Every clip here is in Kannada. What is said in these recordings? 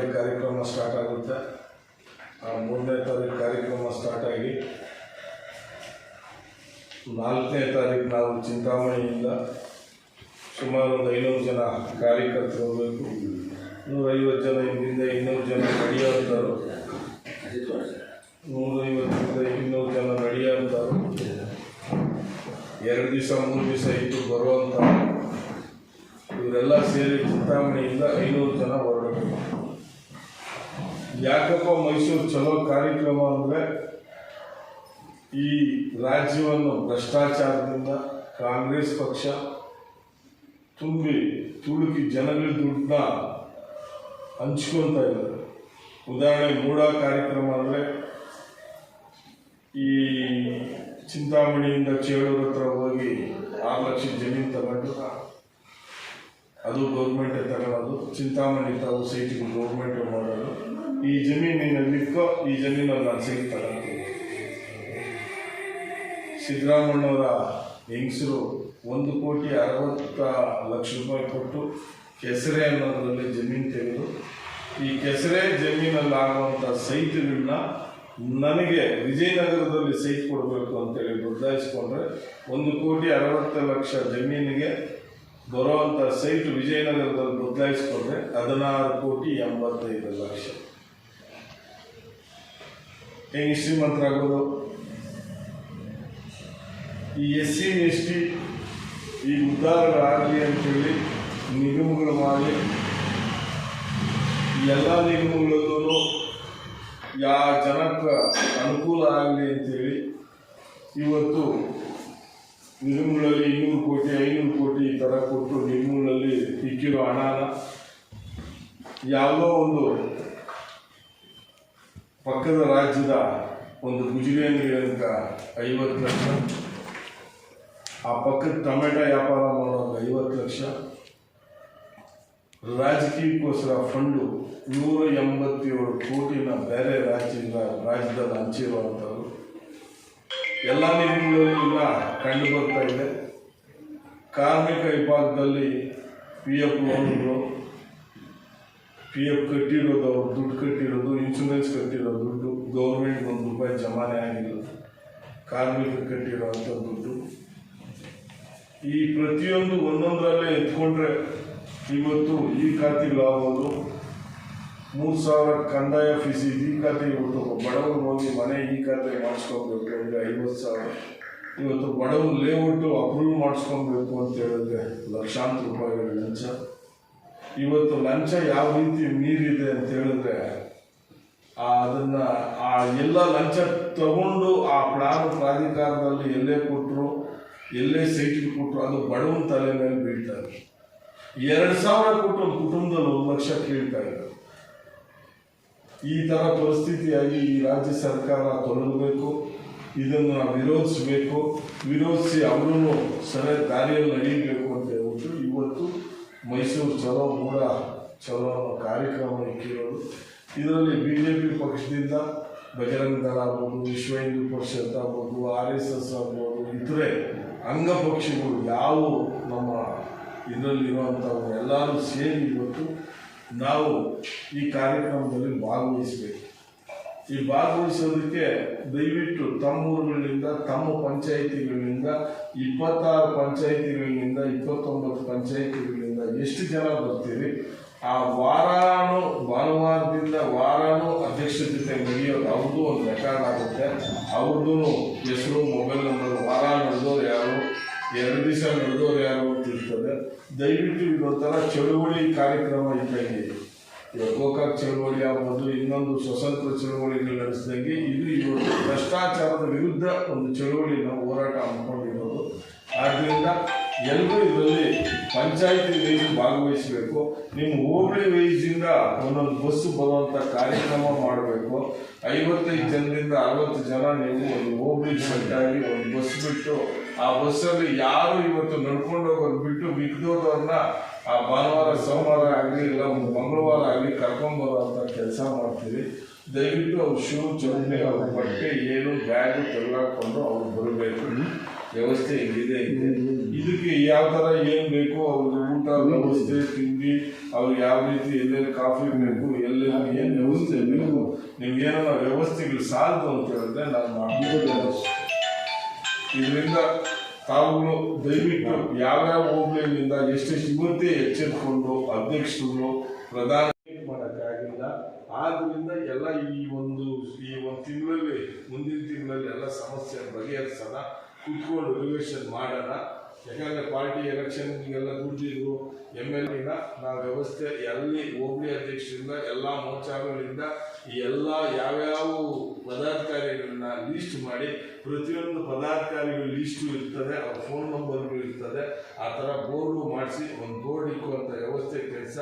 ತಾರೀಕು ಕಾರ್ಯಕ್ರಮ ಸ್ಟಾರ್ಟ್ ಆಗುತ್ತೆ. ಆ ಮೂರನೇ ತಾರೀಕು ಕಾರ್ಯಕ್ರಮ ಸ್ಟಾರ್ಟ್ ಆಗಿ ನಾಲ್ಕನೇ ತಾರೀಕು ನಾವು ಚಿಂತಾಮಣಿಯಿಂದ ಸುಮಾರು ಒಂದು ಐನೂರು ಜನ ಕಾರ್ಯಕರ್ತರು ಹೋಗಬೇಕು. ನೂರೈವತ್ತು ಜನ ಇಲ್ಲಿಂದ ಇನ್ನೂರು ಜನ ನಡೆಯುವಂಥವ್ರು ನೂರೈವತ್ತರಿಂದ ಇನ್ನೂರು ಜನ ನಡೆಯುವಂಥವ್ರು ಎರಡು ದಿವಸ, ಮೂರು ದಿವಸ ಇದ್ದು ಬರುವಂಥ ಇವರೆಲ್ಲ ಸೇರಿ ಚಿಂತಾಮಣಿಯಿಂದ ಐನೂರು ಜನ ಹೊರಡಬೇಕು. ಯಾಕಪ್ಪ ಮೈಸೂರು ಚಲೋ ಕಾರ್ಯಕ್ರಮ ಅಂದರೆ ಈ ರಾಜ್ಯವನ್ನು ಭ್ರಷ್ಟಾಚಾರದಿಂದ ಕಾಂಗ್ರೆಸ್ ಪಕ್ಷ ತುಂಬಿ ತುಳುಕಿ ಜನಗಳ ದುಡ್ಡನ್ನ ಹಂಚ್ಕೊತ ಇದ್ದಾರೆ. ಉದಾಹರಣೆ ಮೂಡ ಕಾರ್ಯಕ್ರಮ ಅಂದರೆ ಈ ಚಿಂತಾಮಣಿಯಿಂದ ಚೇಳೂರು ಹತ್ರ ಹೋಗಿ ಆರು ಲಕ್ಷ ಜಮೀನು ತಗೊಂಡು ಅದು ಗೌರ್ಮೆಂಟೇ ತಗೊಳ್ಳೋದು ಚಿಂತಾಮಣಿ ತಾವು ಸೈಟಿಗೆ ಗೌರ್ಮೆಂಟೇ ಮಾಡೋದು. ಈ ಜಮೀನಿನಲ್ಲಿ ಇಕ್ಕೋ ಈ ಜಮೀನಲ್ಲಿ ನಾನು ತಗೊಳ್ತೀನಿ ಸಿದ್ದರಾಮಣ್ಣವರ ಹೆಂಗಸರು ಒಂದು ಕೋಟಿ ಅರವತ್ತ ಲಕ್ಷ ರೂಪಾಯಿ ಕೊಟ್ಟು ಕೆಸರೆ ಅನ್ನೋದರಲ್ಲಿ ಜಮೀನು ತೆಗೆದು, ಈ ಕೆಸರೆ ಜಮೀನಲ್ಲಿ ಆಗುವಂಥ ಸೈಟ್ಗಳನ್ನ ನನಗೆ ವಿಜಯನಗರದಲ್ಲಿ ಸೈಟ್ ಕೊಡಬೇಕು ಅಂತೇಳಿ ಬದಲಾಯಿಸ್ಕೊಂಡ್ರೆ ಒಂದು ಕೋಟಿ ಅರವತ್ತು ಲಕ್ಷ ಜಮೀನಿಗೆ ಬರುವಂಥ ಸೈಟ್ ವಿಜಯನಗರದಲ್ಲಿ ಬದಲಾಯಿಸ್ಕೊಂಡ್ರೆ ಹದಿನಾರು ಕೋಟಿ ಎಂಬತ್ತೈದು ಲಕ್ಷ. ಹೆಂಗೆ ಶ್ರೀಮಂತರಾಗೋದು? ಈ ಎಸ್ ಸಿ ಎಸ್ ಟಿ ಈ ಉದ್ಧಾರಗಳಾಗಲಿ ಅಂತೇಳಿ ನಿಗಮಗಳು ಮಾಡಿ ಎಲ್ಲ ನಿಗಮಗಳಲ್ಲೂ ಯಾವ ಜನಕ್ಕೆ ಅನುಕೂಲ ಆಗಲಿ ಅಂತೇಳಿ ಇವತ್ತು ನಿಗಮಗಳಲ್ಲಿ ಇನ್ನೂರು ಕೋಟಿ, ಐನೂರು ಕೋಟಿ ಈ ಥರ ಕೊಟ್ಟು ನಿಗಮಗಳಲ್ಲಿ ಇಕ್ಕಿರೋ ಹಣನ ಯಾವುದೋ ಒಂದು ಪಕ್ಕದ ರಾಜ್ಯದ ಒಂದು ಗುಜರಿಯನ್ನಿರಂತ ಐವತ್ತು ಲಕ್ಷ. ಆ ಪಕ್ಕದ ಟೊಮೆಟೊ ವ್ಯಾಪಾರ ಮಾಡೋದು ಐವತ್ತು ಲಕ್ಷ. ರಾಜಕೀಯಕ್ಕೋಸ್ಕರ ಫಂಡು ನೂರ ಎಂಬತ್ತೇಳು ಕೋಟಿನ ಬೇರೆ ರಾಜ್ಯದಿಂದ ರಾಜ್ಯದಲ್ಲಿ ಹಂಚಿರುವಂಥದ್ದು. ಎಲ್ಲ ನಿಗಮಗಳಲ್ಲೂ ಕಂಡು ಬರ್ತಾ ಇದೆ. ಕಾರ್ಮಿಕ ವಿಭಾಗದಲ್ಲಿ ಪಿ ಎಫ್ ಲೋನ್ಗಳು ಪಿ ಎಫ್ ಕಟ್ಟಿರೋದು, ಅವ್ರು ದುಡ್ಡು ಕಟ್ಟಿರೋದು ಇನ್ಶೂರೆನ್ಸ್ ಕಟ್ಟಿರೋ ದುಡ್ಡು ಗೌರ್ಮೆಂಟ್ ಒಂದು ರೂಪಾಯಿ ಜಮಾನೆ ಆಗಿಲ್ಲ. ಕಾರ್ಮಿಕ ಕಟ್ಟಿರೋವಂಥ ದುಡ್ಡು. ಈ ಪ್ರತಿಯೊಂದು ಒಂದೊಂದರಲ್ಲೇ ಎತ್ಕೊಂಡ್ರೆ ಇವತ್ತು ಈ ಖಾತೆಗಳಾಗೋದು ಮೂರು ಸಾವಿರ ಕಂದಾಯ ಫೀಸ್ ಈ ಖಾತೆ ಇವತ್ತು ಬಡವರು ಹೋಗಿ ಮನೆ ಈ ಖಾತೆ ಮಾಡಿಸ್ಕೊಬೇಕು ಅಂದರೆ ಐವತ್ತು ಸಾವಿರ. ಇವತ್ತು ಬಡವರು ಲೇಔಟು ಅಪ್ರೂವ್ ಮಾಡಿಸ್ಕೊಬೇಕು ಅಂತ ಹೇಳಿದ್ರೆ ಲಕ್ಷಾಂತರ ರೂಪಾಯಿಗಳ ಲಂಚ. ಇವತ್ತು ಲಂಚ ಯಾವ ರೀತಿ ಮೀರಿದೆ ಅಂತ ಹೇಳಿದ್ರೆ ಅದನ್ನ ಆ ಎಲ್ಲ ಲಂಚ ತಗೊಂಡು ಆ ಪ್ರಾಣ ಪ್ರಾಧಿಕಾರದಲ್ಲಿ ಎಲ್ಲೇ ಕೊಟ್ಟರು ಎಲ್ಲೇ ಸೈಟಿಗೆ ಕೊಟ್ಟರು ಅದು ಬಡವನ ತಲೆ ಮೇಲೆ ಬೀಳ್ತಾರೆ ಎರಡು ಸಾವಿರ ಕೊಟ್ಟು ಕುಟುಂಬದಲ್ಲಿ ಒಂದು ಲಕ್ಷ ಕೇಳ್ತಾ ಇದ್ದಾರೆ ಈ ಥರ ಪರಿಸ್ಥಿತಿಯಾಗಿ ಈ ರಾಜ್ಯ ಸರ್ಕಾರ ತೊಲಗಬೇಕು, ಇದನ್ನು ವಿರೋಧಿಸಬೇಕು. ವಿರೋಧಿಸಿ ಅವರನ್ನು ಸರಿ ದಾರಿಯಲ್ಲಿ ನಡೀಬೇಕು ಅಂತ ಹೇಳ್ಬಿಟ್ಟು ಇವತ್ತು ಮೈಸೂರು ಚಲೋ ಮೂಡ, ಚಲೋ ಕಾರ್ಯಕ್ರಮ ಇಟ್ಟಿರೋದು. ಇದರಲ್ಲಿ ಬಿ ಜೆ ಪಿ ಪಕ್ಷದಿಂದ ಬಜರಂಗ ದಳ ಆಗ್ಬೋದು ವಿಶ್ವ ಹಿಂದೂ ಪರಿಷತ್ ಆಗ್ಬೋದು ಆರ್ ಎಸ್ ಎಸ್ ಆಗ್ಬೋದು, ಇತರೆ ಅಂಗಪಕ್ಷಗಳು ಯಾವ ನಮ್ಮ ಇದರಲ್ಲಿರುವಂಥವು ಎಲ್ಲರೂ ಸೇರಿ ಇವತ್ತು ನಾವು ಈ ಕಾರ್ಯಕ್ರಮದಲ್ಲಿ ಭಾಗವಹಿಸಬೇಕು. ಈ ಭಾಗವಹಿಸೋದಕ್ಕೆ ದಯವಿಟ್ಟು ತಮ್ಮ ಊರುಗಳಿಂದ ತಮ್ಮ ಪಂಚಾಯಿತಿಗಳಿಂದ, ಇಪ್ಪತ್ತಾರು ಪಂಚಾಯಿತಿಗಳಿಂದ, ಇಪ್ಪತ್ತೊಂಬತ್ತು ಪಂಚಾಯಿತಿಗಳಿಂದ ಎಷ್ಟು ಜನ ಬರ್ತೀರಿ? ಆ ವಾರಾನು ಭಾನುವಾರದಿಂದ ವಾರಾನು ಅಧ್ಯಕ್ಷರ ಜೊತೆ ಮುಗಿಯೋದು ಅವ್ರದ್ದು ಒಂದು ರೆಕಾರ್ಡ್ ಆಗುತ್ತೆ. ಅವ್ರದ್ದು ಹೆಸರು ಮೊಬೈಲ್ ನಂಬರ್ ವಾರ ನಡೆದೋರು ಯಾರು, ಎರಡು ದಿವಸ ನಡೆದೋರು ಯಾರು ಅಂತ ಇರ್ತದೆ. ದಯವಿಟ್ಟು ಇದೊಂಥರ ಚಳುವಳಿ ಕಾರ್ಯಕ್ರಮ ಇದ್ದಂಗೆ ಗೋಕಾಕ್ ಚಳವಳಿ ಆಗ್ಬೋದು ಇನ್ನೊಂದು ಸ್ವತಂತ್ರ ಚಳುವಳಿಗಳು ನಡೆಸಿದಂಗೆ ಇದು ಇವತ್ತು ಭ್ರಷ್ಟಾಚಾರದ ವಿರುದ್ಧ ಒಂದು ಚಳುವಳಿ ನಾವು ಹೋರಾಟ ಹಮ್ಮಿಕೊಂಡಿರೋದು ಆದ್ದರಿಂದ ಎಲ್ಲರೂ ಇದರಲ್ಲಿ ಪಂಚಾಯತಿ ವೈಸ್ ಭಾಗವಹಿಸಬೇಕು. ನಿಮ್ಮ ಹೋಬಳಿ ವೈಸಿಂದ ಒಂದೊಂದು ಬಸ್ ಬರುವಂಥ ಕಾರ್ಯಕ್ರಮ ಮಾಡಬೇಕು. ಐವತ್ತೈದು ಜನರಿಂದ ಅರವತ್ತು ಜನ ನೀವು ಒಂದು ಹೋಬಳಿ ಒಂದು ಬಸ್ ಬಿಟ್ಟು ಆ ಬಸ್ಸಲ್ಲಿ ಯಾರು ಇವತ್ತು ನಡ್ಕೊಂಡು ಹೋಗೋದು ಬಿಟ್ಟು ಮಿಕ್ದೋದವ್ರನ್ನ ಆ ಭಾನುವಾರ, ಸೋಮವಾರ ಆಗಲಿ ಇಲ್ಲ ಮಂಗಳವಾರ ಆಗಲಿ ಕರ್ಕೊಂಬರುವಂಥ ಕೆಲಸ ಮಾಡ್ತೀವಿ. ದಯವಿಟ್ಟು ಅವ್ರು ಶೂ ಚೊಂಬೆ ಅವ್ರ ಬಟ್ಟೆ, ಏನು ಬ್ಯಾಗು ತೆಗೆದಾಕೊಂಡು ಅವ್ರು ಬರಬೇಕು. ವ್ಯವಸ್ಥೆ ಇದೆ ಇದೆ ಇದಕ್ಕೆ ಯಾವ ಥರ ಏನು ಬೇಕು ಅವ್ರಿಗೆ ಊಟ, ವ್ಯವಸ್ಥೆ, ತಿಂಡಿ ಅವ್ರಿಗೆ ಯಾವ ರೀತಿ ಎಲ್ಲೆಲ್ಲಿ ಕಾಫಿ ಬೇಕು, ಎಲ್ಲೆಲ್ಲಿ ಏನು ವ್ಯವಸ್ಥೆ ಬೇಕು ನಿಮ್ಗೆ ಏನೋ ವ್ಯವಸ್ಥೆಗಳು ಸಾಲದು ಅಂತ ಹೇಳಿದ್ರೆ ನಾನು ಮಾಡ್ಬೋದು ಇದರಿಂದ ತಾವುಗಳು ದಯವಿಟ್ಟು ಯಾವ್ಯಾವ ಹೋಗ್ಲಿಂದ ಎಷ್ಟು ಇವತ್ತೇ ಎಚ್ಚೆತ್ಕೊಂಡು ಅಧ್ಯಕ್ಷರು ಪ್ರಧಾನ ಮಾಡೋಕ್ಕಾಗಿಲ್ಲ ಆದ್ದರಿಂದ ಎಲ್ಲ ಈ ಒಂದು ಈ ಒಂದು ತಿಂಗಳಲ್ಲಿ, ಮುಂದಿನ ತಿಂಗಳಲ್ಲಿ ಎಲ್ಲ ಸಮಸ್ಯೆ ಬಗೆಹರಿಸೋಣ. ಕುತ್ಕೊಂಡು ರಿವೇಷನ್ ಮಾಡೋಣ. ಯಾಕಂದರೆ ಪಾರ್ಟಿ ಎಲೆಕ್ಷನ್ಗೆಲ್ಲ ದುಡ್ಡಿದ್ರು ಎಂ ಎಲ್ ಎನ ನಾವು ವ್ಯವಸ್ಥೆ ಎಲ್ಲಿ ಹೋಬಳಿ ಅಧ್ಯಕ್ಷರಿಂದ, ಎಲ್ಲ ಮೋರ್ಚಾಗಳಿಂದ ಎಲ್ಲ ಯಾವ್ಯಾವ ಲೀಸ್ಟ್ ಮಾಡಿ ಪ್ರತಿಯೊಂದು ಪದಾಧಿಕಾರಿಗಳ ಲೀಸ್ಟು ಇರ್ತದೆ, ಅವ್ರ ಫೋನ್ ನಂಬರ್ಗಳು ಇರ್ತದೆ, ಆ ಥರ ಬೋರ್ಡು ಮಾಡಿಸಿ ಒಂದು ಬೋರ್ಡ್ ಇಕ್ಕುವಂಥ ವ್ಯವಸ್ಥೆ, ಕೆಲಸ,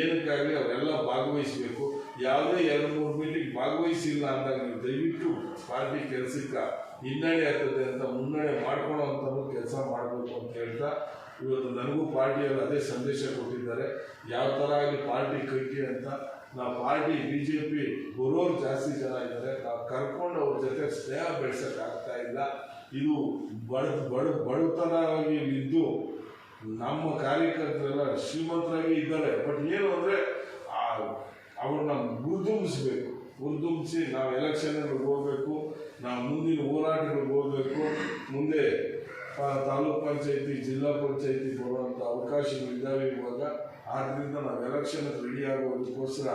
ಏನಕ್ಕಾಗಲಿ ಅವರೆಲ್ಲ ಭಾಗವಹಿಸಬೇಕು. ಯಾವುದೇ ಎರಡು ಮೂರು ಮೀಟಿಂಗ್ ಭಾಗವಹಿಸಿಲ್ಲ ಅಂದಾಗ ನೀವು ದಯವಿಟ್ಟು ಪಾರ್ಟಿ ಕೆಲಸಕ್ಕೆ ಹಿನ್ನಡೆ ಆಗ್ತದೆ ಅಂತ ಮುನ್ನಡೆ ಮಾಡ್ಕೊಳ್ಳೋ ಕೆಲಸ ಮಾಡಬೇಕು ಅಂತ ಹೇಳ್ತಾ ಇವತ್ತು ನನಗೂ ಪಾರ್ಟಿಯವರು ಅದೇ ಸಂದೇಶ ಕೊಟ್ಟಿದ್ದಾರೆ. ಯಾವ ಥರ ಆಗಲಿ ಪಾರ್ಟಿ ಕಟ್ಟಿ ಅಂತ. ನಾವು ಪಾರ್ಟಿ ಬಿ ಜೆ ಪಿ ಬರೋರು ಜಾಸ್ತಿ ಜನ ಇದ್ದಾರೆ. ನಾವು ಕರ್ಕೊಂಡು ಅವ್ರ ಜೊತೆ ಸ್ನೇಹ ಬೆಳೆಸೋಕ್ಕಾಗ್ತಾ ಇಲ್ಲ. ಇದು ಬಡ ಬಡ ಬಡತನವಾಗಿ ಇದ್ದು ನಮ್ಮ ಕಾರ್ಯಕರ್ತರೆಲ್ಲ ಶ್ರೀಮಂತರಾಗಿ ಇದ್ದಾರೆ. ಬಟ್ ಏನು ಅಂದರೆ ಅವ್ರನ್ನ ಗುರುತುಂಬಿಸ್ಬೇಕು ಗುರುತುಂಬಿಸಿ ನಾವು ಎಲೆಕ್ಷನ್ಗಳಿಗೆ ಹೋಗ್ಬೇಕು. ನಾವು ಮುಂದಿನ ಹೋರಾಟಗಳಿಗೆ ಹೋಗ್ಬೇಕು. ಮುಂದೆ ತಾಲೂಕ್ ಪಂಚಾಯತಿ, ಜಿಲ್ಲಾ ಪಂಚಾಯತಿ ಬರುವಂಥ ಅವಕಾಶಗಳಿದ್ದಾವೆ ಇರುವಾಗ ಆದ್ದರಿಂದ ನಾವು ಎಲೆಕ್ಷನ್ ರೆಡಿ ಆಗೋದಕ್ಕೋಸ್ಕರ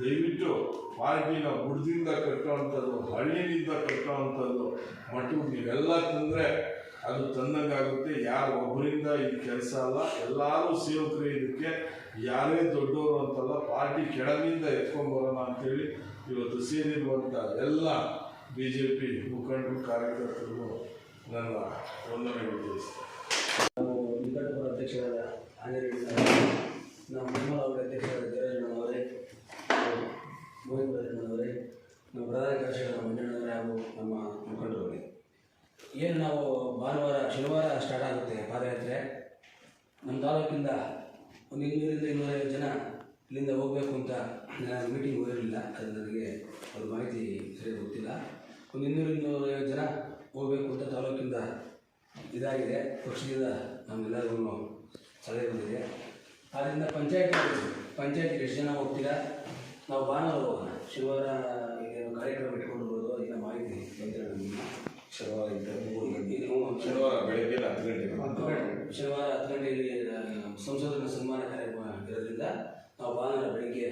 ದಯವಿಟ್ಟು ಪಾರ್ಟಿನ ಬುಡದಿಂದ ಕಟ್ಟುವಂಥದ್ದು ಹಳ್ಳಿನಿಂದ ಕಟ್ಟುವಂಥದ್ದು ಮಟ್ಟಿಗೆ ನೀವೆಲ್ಲ ತಂದರೆ ಅದು ತಂದಂಗಾಗುತ್ತೆ. ಯಾರು ಒಬ್ಬರಿಂದ ಈ ಕೆಲಸ ಅಲ್ಲ. ಎಲ್ಲರೂ ಸೇವಕರು ಇದಕ್ಕೆ. ಯಾರೇ ದೊಡ್ಡವರು ಅಂತಲ್ಲ, ಪಾರ್ಟಿ ಕೆಳಗಿಂದ ಎತ್ಕೊಂಡ್ಬರೋಣ ಅಂತೇಳಿ ಇವತ್ತು ಸೇರಿರುವಂಥ ಎಲ್ಲ ಬಿ ಜೆ ಪಿ ಮುಖಂಡರು, ಕಾರ್ಯಕರ್ತರು ನನ್ನ ತಿಳಿಸ್ತೇನೆ ನಾವು ನಿಕಟಪುರ ಅಧ್ಯಕ್ಷರಾದ ಆಂಜನೇಯ ನಮ್ಮ ನಿರ್ಮಲ ಅವರ ಅಧ್ಯಕ್ಷರಾದ ಜಯರಾಜಣ್ಣನವರೇ ಅವರೇ ನಮ್ಮ ಪ್ರಧಾನ ಕಾರ್ಯದರ್ಶಿಗಳ ಮಂಜಣ್ಣವರೇ ಹಾಗೂ ನಮ್ಮ ಮುಖಂಡರವರೇ ಏನು ನಾವು ಭಾನುವಾರ, ಶನಿವಾರ ಸ್ಟಾರ್ಟ್ ಆಗುತ್ತೆ ಪಾದಯಾತ್ರೆ? ನಮ್ಮ ತಾಲೂಕಿಂದ ಒಂದು ಇನ್ನೂರಿಂದ ಇನ್ನೂರೈವತ್ತು ಜನ ಇಲ್ಲಿಂದ ಹೋಗಬೇಕು ಅಂತ ನಾನು ಮೀಟಿಂಗ್ ಹೋಗಿರಲಿಲ್ಲ. ಅದು ನನಗೆ ಅದು ಮಾಹಿತಿ ಸರಿಯಾಗಿ ಗೊತ್ತಿಲ್ಲ. ಒಂದು ಇನ್ನೂರು ಇನ್ನೂರೈವತ್ತು ಜನ ಹೋಗಬೇಕು ಅಂತ ತಾಲೂಕಿಂದ ಇದಾಗಿದೆ ಪಕ್ಷದಿಂದ ನಮ್ಮೆಲ್ಲರಿಗೂ ಸಲಹೆ ಬಂದಿದೆ. ಆದ್ದರಿಂದ ಪಂಚಾಯತ್ ಪಂಚಾಯತ್ ಎಷ್ಟು ಜನ ಹೋಗ್ತೀರಾ? ನಾವು ಭಾನುವಾರ ಹೋಗೋಣ. ಶನಿವಾರ ಏನು ಕಾರ್ಯಕ್ರಮ ಇಟ್ಕೊಂಡು ಬರೋದು ಅದನ್ನು ಮಾಹಿತಿ ಬಂದಿರೋ ನಮ್ಮ ಶನಿವಾರ ಶನಿವಾರ ಬೆಳಗ್ಗೆ ಹತ್ತು ಗಂಟೆ ಶನಿವಾರ ಹತ್ತು ಗಂಟೆಯಲ್ಲಿ ಸಂಸದರ ಸನ್ಮಾನ ಕಾರ್ಯಕ್ರಮ ಇರೋದ್ರಿಂದ ನಾವು ಭಾನುವಾರ ಬೆಳಿಗ್ಗೆ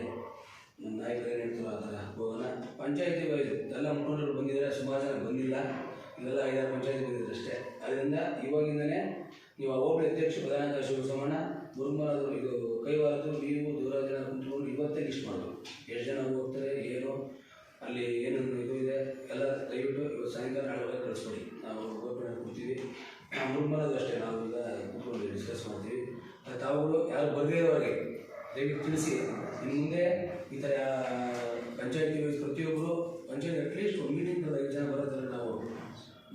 ನಮ್ಮ ನಾಯಕರು ಏನು ಹೇಳ್ತಾರೋ ಆ ಥರ ಹೋಗೋಣ. ಪಂಚಾಯತಿ ಎಲ್ಲ ಮುಖಂಡರು ಬಂದಿದ್ದಾರೆ ಸುಮಾರು ಜನ ಬಂದಿಲ್ಲ. ಇವೆಲ್ಲ ಐದಾರು ಪಂಚಾಯತ್ ಬಂದಿದ್ರು ಅಷ್ಟೇ. ಅದರಿಂದ ಇವಾಗಿಂದನೇ ನೀವು ಹೋಬಳಿ ಅಧ್ಯಕ್ಷ ಪ್ರಧಾನ ಕಾರ್ಯದರ್ಶಿ ಸೋಮಣ್ಣ ಮುರುಮರಾದ್ರು ಇದು ಕೈವಾರದ್ದು, ನೀವು ದೂರ ಜನ ಕುಂತ್ಕೊಂಡು ಇವತ್ತೇ ಲಿಸ್ಟ್ ಮಾಡಬೇಕು ಎಷ್ಟು ಜನ ಹೋಗ್ತಾರೆ, ಏನು, ಅಲ್ಲಿ ಏನು ಇದು ಇದೆ, ಎಲ್ಲ ದಯವಿಟ್ಟು ಇವತ್ತು ಸಾಯಂಕಾಲ ನಾಳೆ ಕಳಿಸ್ಕೊಡಿ. ನಾವು ಓಪನ್ ಕೊಡ್ತೀವಿ ಮುರುಮರದು ಅಷ್ಟೇ, ನಾವು ಈಗ ಕೂತ್ಕೊಂಡು ಡಿಸ್ಕಸ್ ಮಾಡ್ತೀವಿ. ತಾವುಗಳು ಯಾರು ಬರದೇ ಇರೋರಿಗೆ ದಯವಿಟ್ಟು ತಿಳಿಸಿ. ಇನ್ನು ಮುಂದೆ ಈ ಥರ ಪಂಚಾಯತಿ ಪ್ರತಿಯೊಬ್ಬರು, ಪಂಚಾಯತ್ ಅಟ್ಲೀಸ್ಟ್ ಒಂದು ಮೀಟಿಂಗ್ ಐದು ಜನ ಬರೋದ್ರೆ ನಾವು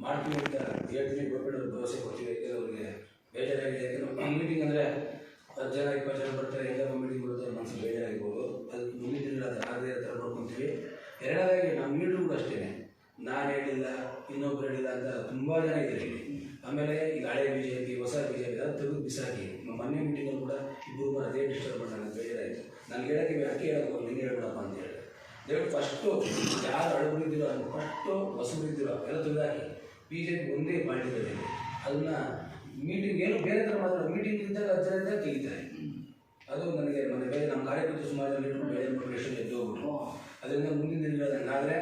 ಮಾಡ್ತೀವಿ ಅಂತ ಹೇಳ್ತೀನಿ ಗೋಪಿಡವ್ರಿಗೆ ಭರವಸೆ ಕೊಡ್ತೀವಿ ಯಾಕಂದ್ರೆ ಅವ್ರಿಗೆ ಬೇಜಾರಾಗಿದೆ. ಯಾಕಂದ್ರೆ ಮೀಟಿಂಗ್ ಅಂದರೆ ಹತ್ತು ಜನ, ಇಪ್ಪತ್ತು ಜನ ಬರ್ತಾರೆ, ಎಲ್ಲ ಮೀಟಿಂಗ್ ಬರುತ್ತೆ, ಮನಸ್ಸು ಬೇಜಾರಾಗಿರ್ಬೋದು. ಅದು ಮುಂದಿನ ದಿನ ಅದು ಆಗದೆ ಥರ ನೋಡ್ಕೊತೀವಿ. ಎರಡನೇದಾಗಿ ನಮ್ಮ ಕೂಡ ಅಷ್ಟೇ. ನಾನು ಹೇಳಿಲ್ಲ, ಇನ್ನೊಬ್ರು ಹೇಳಿಲ್ಲ ಅಂತ ತುಂಬ ಜನ ಇದ್ದಾರೆ ಆಮೇಲೆ ಈಗ ಹಳೆ ಬಿ ಜೆ ಪಿ ಹೊಸ ಬಿ ಜೆ ಪಿ ಅದು ತೆಗೆದು ಬಿಸಾಕಿ. ಮೊನ್ನೆ ಮೀಟಿಂಗಲ್ಲಿ ಕೂಡ ಇಬ್ಬರು ಕೂಡ ಅದೇ ಡಿಸ್ಟರ್ಬ್ ಮಾಡಿ ನನಗೆ ಬೇಜಾರಾಯಿತು. ನಾನು ಹೇಳೋಕ್ಕೆ ಯಾಕೆ ಹೇಳೋದು ನಿಂಗೆ ಹೇಳ್ಬಿಡಪ್ಪ ಅಂತ ಹೇಳಿ ದಯವಿಟ್ಟು ಫಸ್ಟು ಯಾರು ಅದು ಫಸ್ಟು ಹೊಸಬರಿದ್ದೀರೋ, ಎಲ್ಲ ತೆಗೆದಾಕಿ. ಬಿ ಜೆ ಪಿ ಒಂದೇ ಪಾರ್ಟಿದಲ್ಲಿ ಅದನ್ನ ಮೀಟಿಂಗ್ ಏನು ಬೇರೆ ಥರ ಮಾತ್ರ ಮೀಟಿಂಗ್ ಇದ್ದಾಗ ಕಲಿತಾರೆ ತೆಗಿತಾರೆ ಅದು ನನಗೆ ಮನೆ ಬೇರೆ ನಮ್ಮ ಕಾರ್ಯಕರ್ತರು ಸುಮಾರು ಜನ ಇಟ್ಕೊಂಡು ಪ್ರೊಫೆಷನ್ ಎದ್ದು ಹೋಗ್ಬಿಟ್ಟು ಅದರಿಂದ ಮುಂದಿನ ದಿನಗಳಲ್ಲಿ ಆದರೆ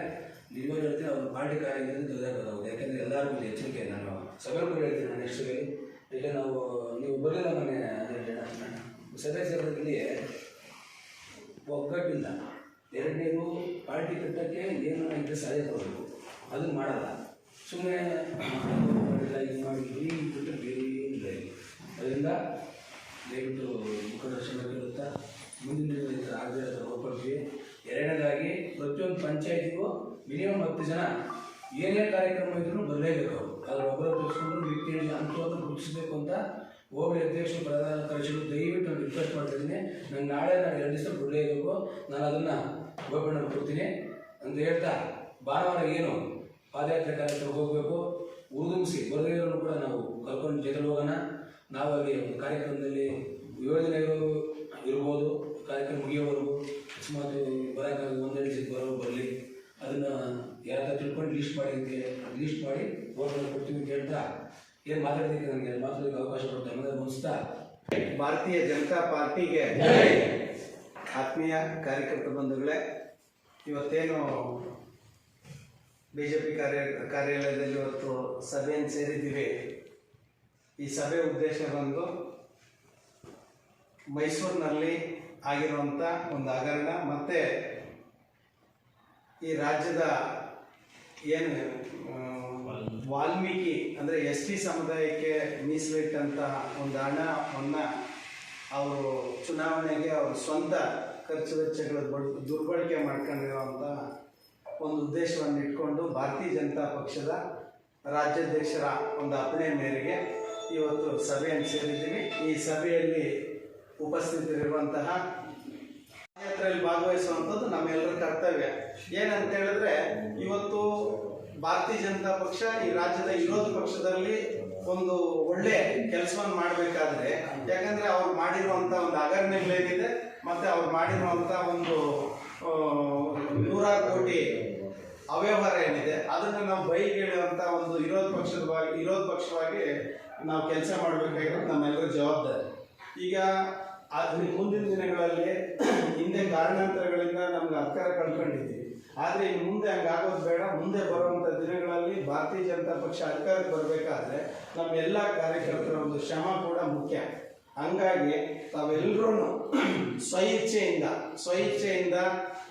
ನೀವೇ ಹೇಳ್ತೀನಿ ಅವ್ರ ಪಾರ್ಟಿ ಕಾರ್ಯದಿಂದ ತೆಗೆದಾಕೋದು ಯಾಕೆಂದರೆ ಎಲ್ಲರಿಗೂ ಒಂದು ಎಚ್ಚರಿಕೆ ನಾನು ಸಭೆಗಳು ಹೇಳ್ತೀನಿ ನಾನು ನೆಕ್ಸ್ಟ್ ಹೇಳಿ. ಈಗ ನಾವು, ನೀವು ಬರಲಿಲ್ಲ ಮನೆ ಸದಸ್ಯರಲ್ಲಿ ಒಗ್ಗಟ್ಟಿಲ್ಲ. ಎರಡನೇದು ಪಾರ್ಟಿ ಕಟ್ಟಕ್ಕೆ ಏನು ಇದ್ರೆ ಸಲಹೆ ಕೊಡಬೇಕು ಅದನ್ನು ಮಾಡಲ್ಲ. ಸುಮ್ಮನೆ ಇದು ಮಾಡಿ ಈ ಬಿಟ್ಟು ಬೇರೆ ಇಲ್ಲ ಅದರಿಂದ ದಯವಿಟ್ಟು ಮುಖದರ್ಶನ ಕೇಳುತ್ತಾ, ಮುಂದಿನ ದಿನದಲ್ಲಿ ಆಗದೇ ಎರಡನೇದಾಗಿ ಪ್ರತಿಯೊಂದು ಪಂಚಾಯತಿಗೂ ಮಿನಿಮಮ್ ಹತ್ತು ಜನ ಏನೇ ಕಾರ್ಯಕ್ರಮ ಇದ್ರೂ ಬರಲೇಬೇಕು ಅದ್ರ ಒಬ್ಬರು ತೋರಿಸ್ಕೊಂಡು ವ್ಯಕ್ತಿಯನ್ನು ಅಂತವನ್ನು ಗುರುತಿಸಬೇಕು ಅಂತ ಹೋಗಿ ಅಧ್ಯಕ್ಷರು, ಪ್ರಧಾನ ಕಾರ್ಯದರ್ಶಿಗಳು ದಯವಿಟ್ಟು ನಾನು ರಿಕ್ವೆಸ್ಟ್ ಮಾಡ್ತಿದ್ದೀನಿ ನಂಗೆ ನಾಳೆ ನಾನು ಎರಡು ದಿವಸ ಬರಲೇಬೇಕು ನಾನು ಅದನ್ನು ಗೋಪಣ್ಣ ಕೊಡ್ತೀನಿ ಅಂತ ಹೇಳ್ತಾ, ಭಾನುವಾರ ಏನು? ಪಾದಯಾತ್ರೆ ಕಾರ್ಯಕ್ರಮಕ್ಕೆ ಹೋಗಬೇಕು. ಉರುದುಂಬಿಸಿ ಬರದಿರೋರು ಕೂಡ ನಾವು ಕಲ್ಕೊಂಡು ಜೊತೆಲಿ ಹೋಗೋಣ. ನಾವು ಅಲ್ಲಿ ಒಂದು ಕಾರ್ಯಕ್ರಮದಲ್ಲಿ ಏಳು ದಿನ ಇರೋರು ಇರ್ಬೋದು. ಕಾರ್ಯಕ್ರಮ ಮುಗಿಯೋವರೆಗೂ ಅಕಸ್ಮಾತ್ ಬರೋಕ್ಕಾಗ ಒಂದೆರಡು ದಿವಸ ಬರೋರು ಬರಲಿ. ಅದನ್ನು ಯಾರ ತಿಳ್ಕೊಂಡು ಲೀಸ್ಟ್ ಮಾಡಿ ಅಂತ ಲೀಸ್ಟ್ ಮಾಡಿ ಓಟನ್ನು ಕೊಡ್ತೀವಿ ಅಂತ ಹೇಳ್ತಾ ಏನು ಮಾತಾಡೋದಕ್ಕೆ ನನಗೆ? ಮಾತಾಡೋದಕ್ಕೆ ಅವಕಾಶ ಕೊಡ್ತಾರೆ ಅನ್ನೋದನ್ನು ಮುಗಿಸ್ತಾ. ಭಾರತೀಯ ಜನತಾ ಪಾರ್ಟಿಗೆ ಆತ್ಮೀಯ ಕಾರ್ಯಕರ್ತ ಬಂಧುಗಳೇ ಇವತ್ತೇನು ಬಿ ಜೆ ಪಿ ಕಾರ್ಯ, ಕಾರ್ಯಾಲಯದಲ್ಲಿ ಇವತ್ತು ಸಭೆಯನ್ನು ಸೇರಿದ್ದೀವಿ. ಈ ಸಭೆ ಉದ್ದೇಶ ಬಂದು ಮೈಸೂರಿನಲ್ಲಿ ಆಗಿರುವಂಥ ಒಂದು ಹಗರಣ ಮತ್ತು ಈ ರಾಜ್ಯದ ಏನು ವಾಲ್ಮೀಕಿ ಅಂದರೆ ಎಸ್ ಟಿ ಸಮುದಾಯಕ್ಕೆ ಮೀಸಲಿಟ್ಟಂಥ ಒಂದು ಹಣವನ್ನು ಅವರು ಚುನಾವಣೆಗೆ ಅವ್ರ ಸ್ವಂತ ಖರ್ಚು ವೆಚ್ಚಗಳ ದುರ್ಬಳಕೆ ಮಾಡ್ಕೊಂಡಿರುವಂಥ ಒಂದು ಉದ್ದೇಶವನ್ನು ಇಟ್ಕೊಂಡು ಭಾರತೀಯ ಜನತಾ ಪಕ್ಷದ ರಾಜ್ಯಾಧ್ಯಕ್ಷರ ಒಂದು ಅಪ್ಪಣೆ ಮೇರೆಗೆ ಇವತ್ತು ಸಭೆಯನ್ನು ಸೇರಿದ್ದೀವಿ. ಈ ಸಭೆಯಲ್ಲಿ ಉಪಸ್ಥಿತರಿರುವಂತಹ ಯಾತ್ರೆಯಲ್ಲಿ ಭಾಗವಹಿಸುವಂಥದ್ದು ನಮ್ಮೆಲ್ಲರ ಕರ್ತವ್ಯ. ಏನಂತ ಹೇಳಿದ್ರೆ, ಇವತ್ತು ಭಾರತೀಯ ಜನತಾ ಪಕ್ಷ ಈ ರಾಜ್ಯದ ವಿರೋಧ ಪಕ್ಷದಲ್ಲಿ ಒಂದು ಒಳ್ಳೆ ಕೆಲಸವನ್ನು ಮಾಡಬೇಕಾದ್ರೆ, ಯಾಕಂದ್ರೆ ಅವ್ರು ಮಾಡಿರುವಂತ ಒಂದು ಹಗರಣಗಳೇನಿದೆ ಮತ್ತೆ ಅವ್ರು ಮಾಡಿರುವಂತ ಒಂದು ನೂರಾರು ಕೋಟಿ ಅವ್ಯವಹಾರ ಏನಿದೆ, ಅದನ್ನು ನಾವು ಬೈಗೇಳುವಂತ ಒಂದು ವಿರೋಧ ಪಕ್ಷದವಾಗಿ, ವಿರೋಧ ಪಕ್ಷವಾಗಿ ನಾವು ಕೆಲಸ ಮಾಡಬೇಕಾಗಿರೋದು ನಮ್ಮೆಲ್ಲರ ಜವಾಬ್ದಾರಿ. ಈಗ ಆದ್ರೆ ಮುಂದಿನ ದಿನಗಳಲ್ಲಿ ಹಿಂದೆ ಕಾರಣಾಂತರಗಳಿಂದ ನಮ್ಗೆ ಅಧಿಕಾರ ಕಳ್ಕೊಂಡಿದ್ದೀವಿ. ಆದರೆ ಇನ್ನು ಮುಂದೆ ಹಂಗಾಗೋದು ಬೇಡ, ಮುಂದೆ ಬರುವಂಥ ದಿನಗಳಲ್ಲಿ ಭಾರತೀಯ ಜನತಾ ಪಕ್ಷ ಅಧಿಕಾರಕ್ಕೆ ಬರಬೇಕಾದ್ರೆ ನಮ್ಮ ಎಲ್ಲ ಕಾರ್ಯಕರ್ತರ ಒಂದು ಶ್ರಮ ಕೂಡ ಮುಖ್ಯ. ಹಂಗಾಗಿ ತಾವೆಲ್ಲರೂ ಸ್ವಇಚ್ಛೆಯಿಂದ ಸ್ವಇಚ್ಛೆಯಿಂದ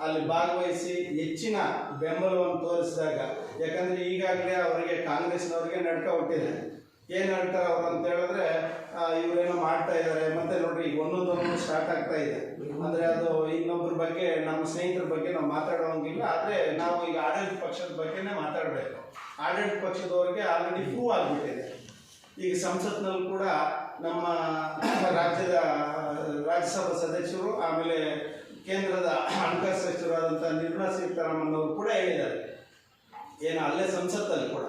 ಅಲ್ಲಿ ಭಾಗವಹಿಸಿ ಹೆಚ್ಚಿನ ಬೆಂಬಲವನ್ನು ತೋರಿಸಿದಾಗ, ಯಾಕಂದ್ರೆ ಈಗಾಗಲೇ ಅವರಿಗೆ ಕಾಂಗ್ರೆಸ್ನವ್ರಿಗೆ ನಡ್ಕ ಹುಟ್ಟಿದೆ. ಏನು ಹೇಳ್ತಾರೆ ಅವ್ರು ಅಂತ ಹೇಳಿದ್ರೆ ಇವರೇನೋ ಮಾಡ್ತಾ ಇದ್ದಾರೆ ಮತ್ತೆ ನೋಡ್ರಿ, ಈಗ ಒಂದೊಂದೊಂದು ಸ್ಟಾರ್ಟ್ ಆಗ್ತಾ ಇದೆ. ಅಂದ್ರೆ ಅದು ಇನ್ನೊಬ್ಬರ ಬಗ್ಗೆ, ನಮ್ಮ ಸ್ನೇಹಿತರ ಬಗ್ಗೆ ನಾವು ಮಾತಾಡೋಂಗಿಲ್ಲ ಆದ್ರೆ ನಾವು ಈಗ ಆಡಳಿತ ಪಕ್ಷದ ಬಗ್ಗೆನೇ ಮಾತಾಡಬೇಕು. ಆಡಳಿತ ಪಕ್ಷದವರಿಗೆ ಆಲ್ರೆಡಿ ಪ್ರೂವ್ ಆಗ್ಬಿಟ್ಟಿದೆ. ಈಗ ಸಂಸತ್ನಲ್ಲಿ ಕೂಡ ನಮ್ಮ ರಾಜ್ಯದ, ರಾಜ್ಯಸಭಾ ಸದಸ್ಯರು, ಆಮೇಲೆ ಕೇಂದ್ರದ ಹಣಕಾಸು ಸಚಿವರಾದಂಥ ನಿರ್ಮಲಾ ಸೀತಾರಾಮನ್ ಅವರು ಕೂಡ ಹೇಳಿದ್ದಾರೆ. ಏನು ಅಲ್ಲೇ ಸಂಸತ್ತಲ್ಲಿ ಕೂಡ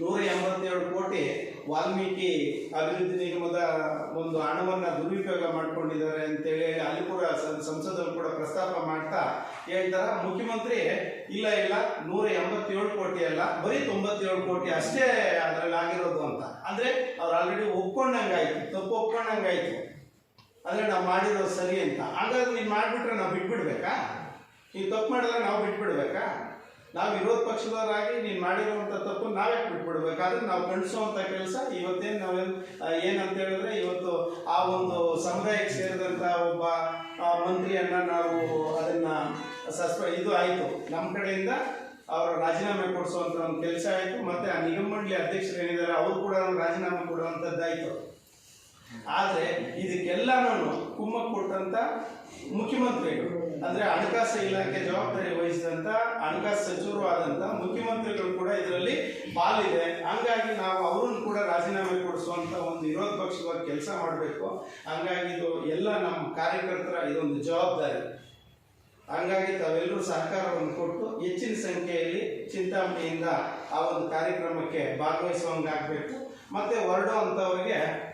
ನೂರ ಎಂಬತ್ತೇಳು ಕೋಟಿ ವಾಲ್ಮೀಕಿ ಅಭಿವೃದ್ಧಿ ನಿಗಮದ ಒಂದು ಹಣವನ್ನು ದುರುಪಯೋಗ ಮಾಡ್ಕೊಂಡಿದ್ದಾರೆ ಅಂತೇಳಿ ಅಲ್ಲಿ ಕೂಡ ಸಂಸದರು ಕೂಡ ಪ್ರಸ್ತಾಪ ಮಾಡ್ತಾ ಹೇಳ್ತಾರೆ. ಮುಖ್ಯಮಂತ್ರಿ, ಇಲ್ಲ ಇಲ್ಲ, ನೂರ ಎಂಬತ್ತೇಳು ಕೋಟಿ ಅಲ್ಲ, ಬರೀ ತೊಂಬತ್ತೇಳು ಕೋಟಿ ಅಷ್ಟೇ ಅದರಲ್ಲಿ ಆಗಿರೋದು ಅಂತ. ಅಂದರೆ ಅವ್ರು ಆಲ್ರೆಡಿ ಒಪ್ಕೊಂಡಂಗಾಯ್ತು, ತಪ್ಪು ಒಪ್ಕೊಂಡಂಗಾಯ್ತು. ಅಂದ್ರೆ ನಾವು ಮಾಡಿರೋದು ಸರಿ ಅಂತ. ಹಾಗಾದ್ರೆ ನೀನು ಮಾಡಿಬಿಟ್ರೆ ನಾವು ಬಿಟ್ಬಿಡ್ಬೇಕಾ? ನೀನು ತಪ್ಪು ಮಾಡಿದ್ರೆ ನಾವು ಬಿಟ್ಬಿಡ್ಬೇಕಾ? ನಾವು ವಿರೋಧ ಪಕ್ಷದವರಾಗಿ ನೀನು ಮಾಡಿರುವಂಥ ತಪ್ಪು ನಾವೇ ಬಿಟ್ಬಿಡ್ಬೇಕಾದ್ರೆ ನಾವು ಕಣಿಸುವಂಥ ಕೆಲಸ, ಇವತ್ತೇನು ನಾವೇನು ಏನಂತ ಹೇಳಿದ್ರೆ ಇವತ್ತು ಆ ಒಂದು ಸಮುದಾಯಕ್ಕೆ ಸೇರಿದಂಥ ಒಬ್ಬ ಮಂತ್ರಿಯನ್ನು ನಾವು ಅದನ್ನು ಸಸ್ಪ, ಇದು ಆಯಿತು. ನಮ್ಮ ಕಡೆಯಿಂದ ಅವರ ರಾಜೀನಾಮೆ ಕೊಡಿಸುವಂಥ ಒಂದು ಕೆಲಸ ಆಯಿತು. ಮತ್ತು ಆ ನಿಗಮ ಮಂಡಳಿ ಅಧ್ಯಕ್ಷರು ಏನಿದ್ದಾರೆ ಅವರು ಕೂಡ ರಾಜೀನಾಮೆ ಕೊಡುವಂಥದ್ದಾಯಿತು ಆದ್ರೆ ಇದಕ್ಕೆಲ್ಲನೂ ಕುಮ್ಮಕ್ ಕೊಟ್ಟಂತ ಮುಖ್ಯಮಂತ್ರಿಗಳು. ಅಂದ್ರೆ ಹಣಕಾಸು ಇಲಾಖೆ ಜವಾಬ್ದಾರಿ ವಹಿಸಿದಂತ, ಹಣಕಾಸು ಸಚಿವರು ಆದಂತ ಮುಖ್ಯಮಂತ್ರಿಗಳು ಕೂಡ ಇದರಲ್ಲಿ ಪಾಲಿದೆ. ಹಂಗಾಗಿ ನಾವು ಅವ್ರನ್ನ ಕೂಡ ರಾಜೀನಾಮೆ ಕೊಡಿಸುವಂತ ಒಂದು ವಿರೋಧ ಪಕ್ಷವಾಗಿ ಕೆಲಸ ಮಾಡಬೇಕು. ಹಂಗಾಗಿ ಇದು ಎಲ್ಲ ನಮ್ಮ ಕಾರ್ಯಕರ್ತರ ಇದೊಂದು ಜವಾಬ್ದಾರಿ. ಹಂಗಾಗಿ ತಾವೆಲ್ಲರೂ ಸಹಕಾರವನ್ನು ಕೊಟ್ಟು ಹೆಚ್ಚಿನ ಸಂಖ್ಯೆಯಲ್ಲಿ ಚಿಂತಾಮಣಿಯಿಂದ ಆ ಒಂದು ಕಾರ್ಯಕ್ರಮಕ್ಕೆ ಭಾಗವಹಿಸುವಂಗಾಗಬೇಕು. ಮತ್ತೆ ಹೊರಡುವಂಥವ್ರಿಗೆ